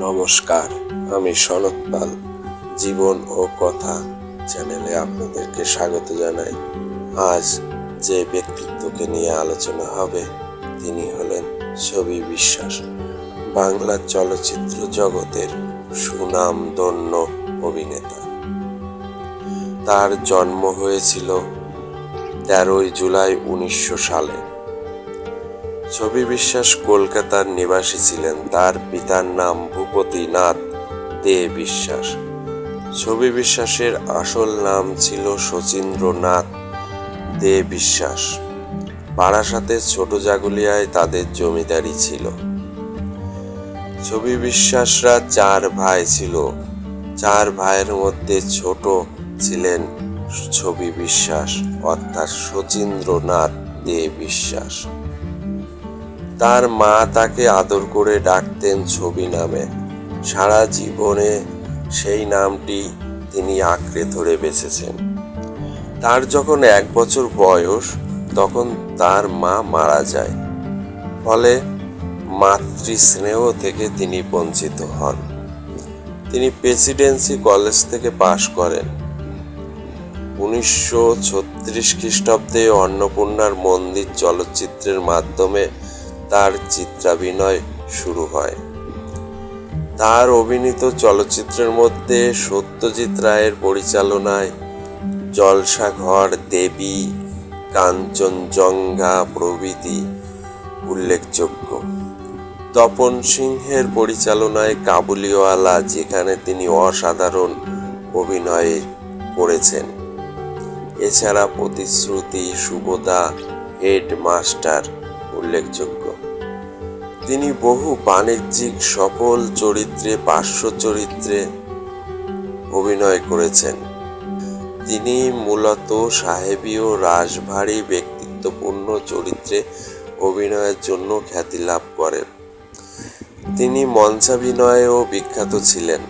নমস্কার, আমি সনৎ পাল। জীবন ও কথা চ্যানেলে আপনাদেরকে স্বাগত জানাই। আজ যে ব্যক্তিত্বকে নিয়ে আলোচনা হবে, তিনি হলেন ছবি বিশ্বাস। বাংলা চলচ্চিত্র জগতের সুনামধন্য অভিনেতা। তার জন্ম হয়েছিল তেরোই জুলাই উনিশশো সালে। ছবি বিশ্বাস কলকাতার নিবাসী ছিলেন। তার পিতার নাম ভূপতিনাথ দে বিশ্বাস। ছবি বিশ্বাসের আসল নাম ছিল শচীন্দ্রনাথ দে বিশ্বাস। বারাসাতের ছোট জাগুলিয়ায় তাদের জমিদারি ছিল। ছবি বিশ্বাসরা চার ভাই ছিল। চার ভাইয়ের মধ্যে ছোট ছিলেন ছবি বিশ্বাস, অর্থাৎ শচীন্দ্রনাথ দে বিশ্বাস। তার মা তাকে আদর করে ডাকতেন ছবি নামে। সারা জীবনে সেই নামটি তিনি আঁকড়ে ধরে বেঁচেছেন তার যখন এক বছর বয়স, তখন তার মা মারা যায়। ফলে মাতৃস্নেহ থেকে তিনি বঞ্চিত হন। তিনি প্রেসিডেন্সি কলেজ থেকে পাশ করেন। উনিশশো ছত্রিশ খ্রিস্টাব্দে অন্নপূর্ণার মন্দির চলচ্চিত্রের মাধ্যমে তার চিত্রাভিনয় শুরু হয়। তার অভিনীত চলচ্চিত্রের মধ্যে সত্যজিৎ রায়ের পরিচালনায় জলসাঘর, দেবী, কাঞ্চনজঙ্ঘা প্রভৃতি উল্লেখযোগ্য। তপন সিংহের পরিচালনায় কাবুলিওয়ালা, যেখানে তিনি অসাধারণ অভিনয়ে করেছেন। এছাড়া প্রতিশ্রুতি সুবোধা হেডমাস্টার উল্লেখযোগ্য। তিনি বহু বাণিজ্যিক, সফল চরিত্রে, পার্শ্ব চরিত্রে অভিনয় করেছেন। তিনি মূলত সাহেবী ও রাশভারী ব্যক্তিত্বপূর্ণ চরিত্রে অভিনয়ের জন্য খ্যাতি লাভ করেন। তিনি মঞ্চাভিনয়েও বিখ্যাত ছিলেন।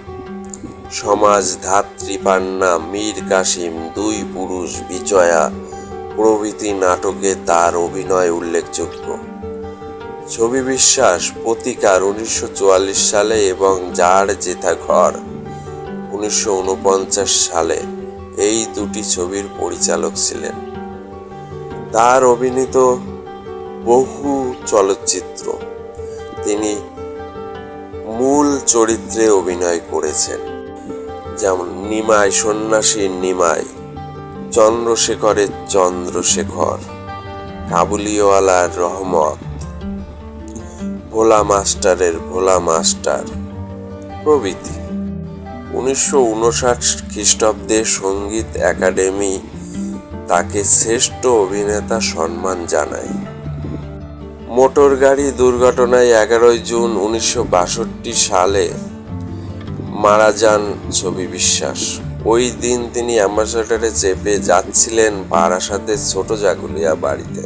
সমাজ ধাত্রী পান্না মীর কাসিম, দুই পুরুষ, বিজয়া প্রভৃতি নাটকে তার অভিনয় উল্লেখযোগ্য। ছবি বিশ্বাস প্রতিকার উনিশশো চুয়াল্লিশ সালে এবং যার জেঠা ঘর উনিশশো ঊনপঞ্চাশ সালে। এই দুটি ছবির পরিচালক ছিলেন। তার অভিনীত বহু চলচ্চিত্র তিনি মূল চরিত্রে অভিনয় করেছেন, যেমন নিমাই সন্ন্যাসীর নিমাই, চন্দ্রশেখরের চন্দ্রশেখর, কাবুলিওয়ালার রহমত ভোলা মাস্টারের ভোলা মাস্টার প্রভৃতি। উনিশশো উনষাট খ্রিস্টাব্দে সংগীত একাডেমি তাকে শ্রেষ্ঠ অভিনেতা সম্মান জানায়। মোটর গাড়ি দুর্ঘটনায় এগারোই জুন উনিশশো বাষট্টি সালে মারা যান ছবি বিশ্বাস। ওই দিন তিনি অ্যাম্বাসাডারে চেপে যাচ্ছিলেন বারাসাতের ছোট জাগুলিয়া বাড়িতে।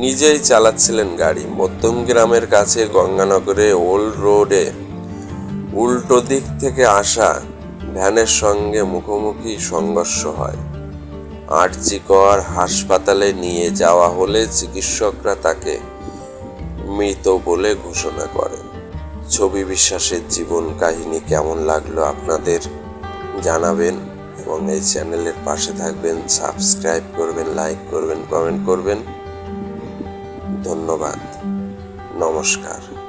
নিজেই চালাচ্ছিলেন গাড়ি। মধ্যম গ্রামের কাছে গঙ্গানগরে ওল্ড রোডে উল্টো দিক থেকে আসা ভ্যানের সঙ্গে মুখোমুখি সংঘর্ষ হয়। আরজিকর হাসপাতালে নিয়ে যাওয়া হলে চিকিৎসকরা তাকে মৃত বলে ঘোষণা করেন। ছবি বিশ্বাসের জীবন কাহিনী কেমন লাগল আপনাদের জানাবেন এবং এই চ্যানেলের পাশে থাকবেন, সাবস্ক্রাইব করবেন, লাইক করবেন, কমেন্ট করবেন। ধন্যবাদ। নমস্কার।